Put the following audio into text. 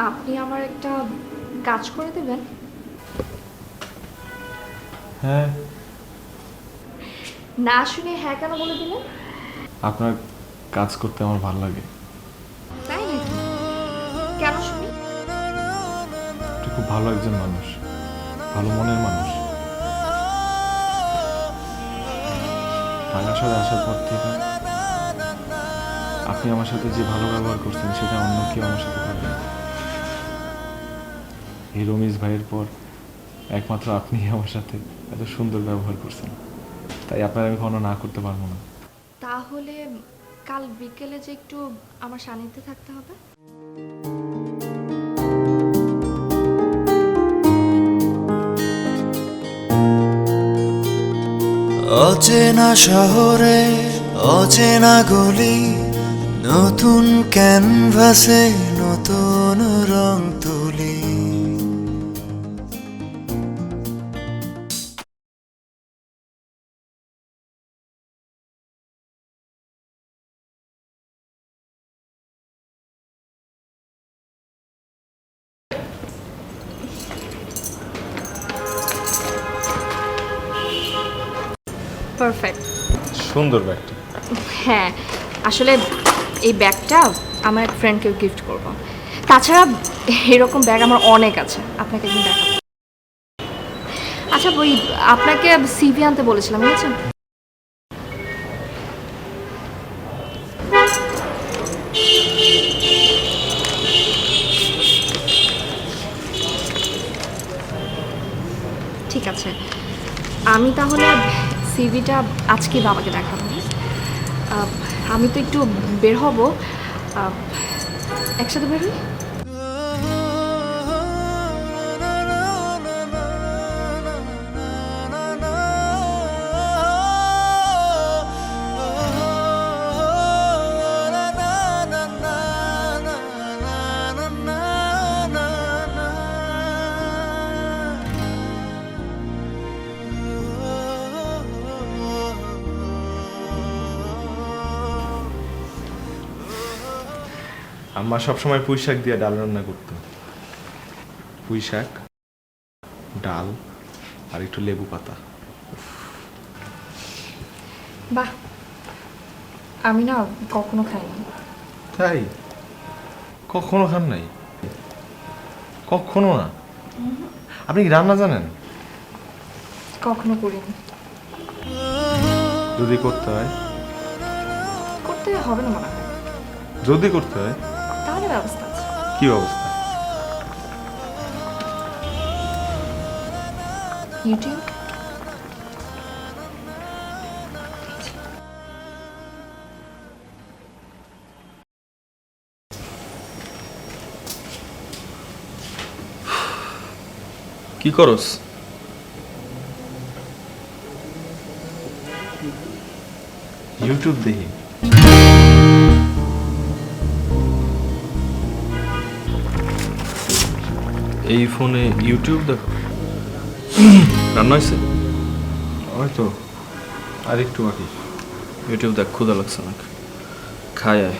আপনি আমার একটা কাজ করে দেবেন? হ্যাঁ। না শুনে হ্যাঁ কেন বলে দিলেন? আপনার কাজ করতে আমার ভালো লাগে। তাই নাকি? কেন শুনি? আপনি খুব ভালো একজন মানুষ। ভালো মনের মানুষ। ঢাকা শহরে আসার পর থেকে আপনি আমার সাথে যে ভালো ব্যবহার করছেন সেটা অন্য কেউ আমার সাথে করবে না। এই রমেশ ভাইয়ের পর একমাত্র আপনি আমার সাথে এত সুন্দর ব্যবহার করছেন। তাই আপনার আমি কখনো না করতে পারব না। তাহলে কাল বিকেলে যে একটু আমার সান্নিধ্যে থাকতে হবে? অচেনা শহরে অচেনা গলি নতুন ক্যানভাসে নতুন রং তুলি। পারফেক্ট সুন্দর ব্যাগটা হ্যাঁ আসলে এই ব্যাগটা আমার এক ফ্রেন্ডকে গিফট করব। তাছাড়া এরকম ব্যাগ আমার অনেক আছে আপনাকে একদিন দেখাবো। আচ্ছা ওই আপনাকে সিভি আনতে বলেছিলাম বুঝেছেন? ঠিক আছে। আমি তাহলে সিভিটা আজকে বাবাকে দেখাবো আমি তো একটু বের হব। একসাথে বের হই? আম্মা সবসময় পুঁই শাক দিয়ে ডাল রান্না করতো। পুঁই শাক ডাল আর একটু লেবু পাতা। বাহ আমি না কখনো খাইনি তাই? কখনো খান নাই? কখনো না? আপনি কি রান্না জানেন? কখনো করিনি। যদি করতে হয়? করতে হবে না মনে হয়। যদি করতে হয়? ব্যবস্থা আছে। কি অবস্থা ইউটিউব কি করস? ইউটিউব দেখি। এই ফোনে ইউটিউব দেখো। রান্না হয়েছে? হয়তো। আর একটু বাকি। ইউটিউব দেখ ক্ষুদা লাগছে নাকি। খায় আয়।